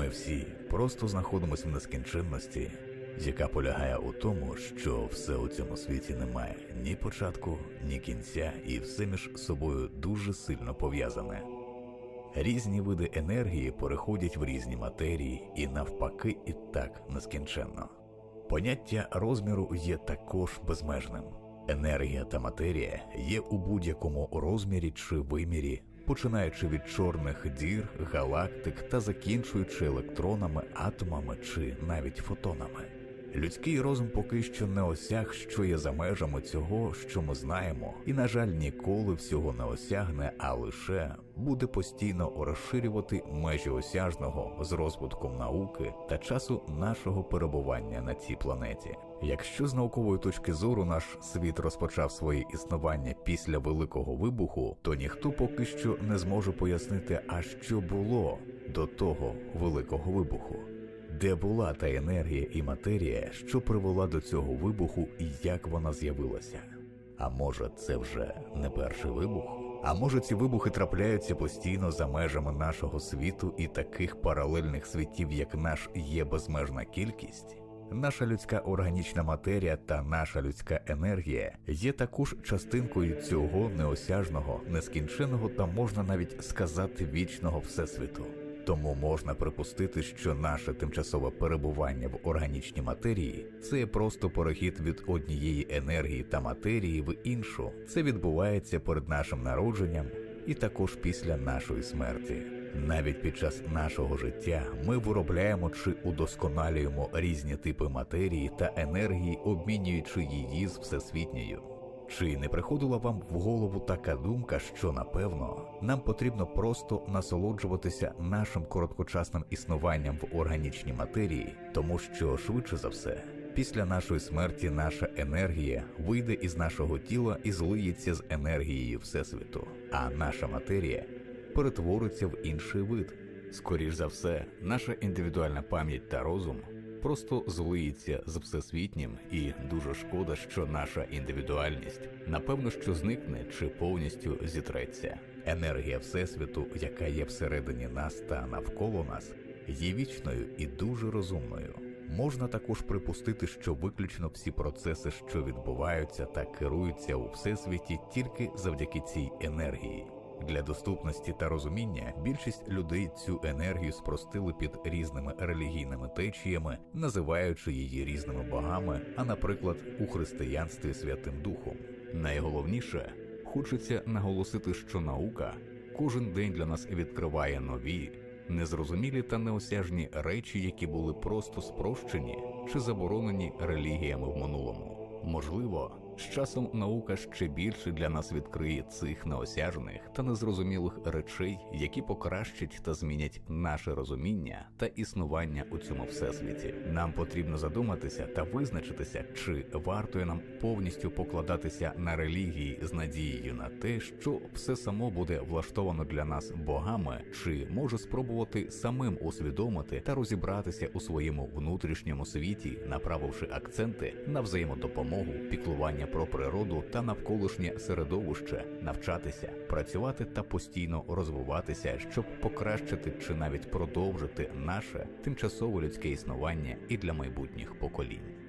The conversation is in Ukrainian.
Ми всі просто знаходимося в нескінченності, яка полягає у тому, що все у цьому світі немає ні початку, ні кінця, і все між собою дуже сильно пов'язане. Різні види енергії переходять в різні матерії і навпаки і так нескінченно. Поняття розміру є також безмежним. Енергія та матерія є у будь-якому розмірі чи вимірі, починаючи від чорних дір, галактик та закінчуючи електронами, атомами чи навіть фотонами. Людський розум поки що не осяг, що є за межами цього, що ми знаємо, і, на жаль, ніколи всього не осягне, а лише буде постійно розширювати межі осяжного з розвитком науки та часу нашого перебування на цій планеті. Якщо з наукової точки зору наш світ розпочав своє існування після великого вибуху, то ніхто поки що не зможе пояснити, а що було до того великого вибуху. Де була та енергія і матерія, що привела до цього вибуху і як вона з'явилася? А може, це вже не перший вибух? А може, ці вибухи трапляються постійно за межами нашого світу і таких паралельних світів, як наш, є безмежна кількість? Наша людська органічна матерія та наша людська енергія є також частинкою цього неосяжного, нескінченого та можна навіть сказати вічного всесвіту. Тому можна припустити, що наше тимчасове перебування в органічній матерії це просто перехід від однієї енергії та матерії в іншу. Це відбувається перед нашим народженням і також після нашої смерті. Навіть під час нашого життя ми виробляємо чи удосконалюємо різні типи матерії та енергії, обмінюючи її з всесвітньою. Чи не приходила вам в голову така думка, що напевно нам потрібно просто насолоджуватися нашим короткочасним існуванням в органічній матерії, тому що швидше за все, після нашої смерті наша енергія вийде із нашого тіла і злиється з енергією Всесвіту, а наша матерія перетвориться в інший вид. Скоріш за все, наша індивідуальна пам'ять та розум просто злиється з всесвітнім, і дуже шкода, що наша індивідуальність напевно що зникне чи повністю зітреться. Енергія Всесвіту, яка є всередині нас та навколо нас, є вічною і дуже розумною. Можна також припустити, що виключно всі процеси, що відбуваються та керуються у всесвіті, тільки завдяки цій енергії. Для доступності та розуміння більшість людей цю енергію спростили під різними релігійними течіями, називаючи її різними богами, а наприклад, у християнстві Святим Духом. Найголовніше хочеться наголосити, що наука кожен день для нас відкриває нові, незрозумілі та неосяжні речі, які були просто спрощені чи заборонені релігіями в минулому. Можливо, з часом наука ще більше для нас відкриє цих неосяжних та незрозумілих речей, які покращать та змінять наше розуміння та існування у цьому всесвіті. Нам потрібно задуматися та визначитися, чи вартує нам повністю покладатися на релігії з надією на те, що все само буде влаштовано для нас богами, чи може спробувати самим усвідомити та розібратися у своєму внутрішньому світі, направивши акценти на взаємодопомогу, піклування про природу та навколишнє середовище, навчатися, працювати та постійно розвиватися, щоб покращити чи навіть продовжити наше тимчасове людське існування і для майбутніх поколінь.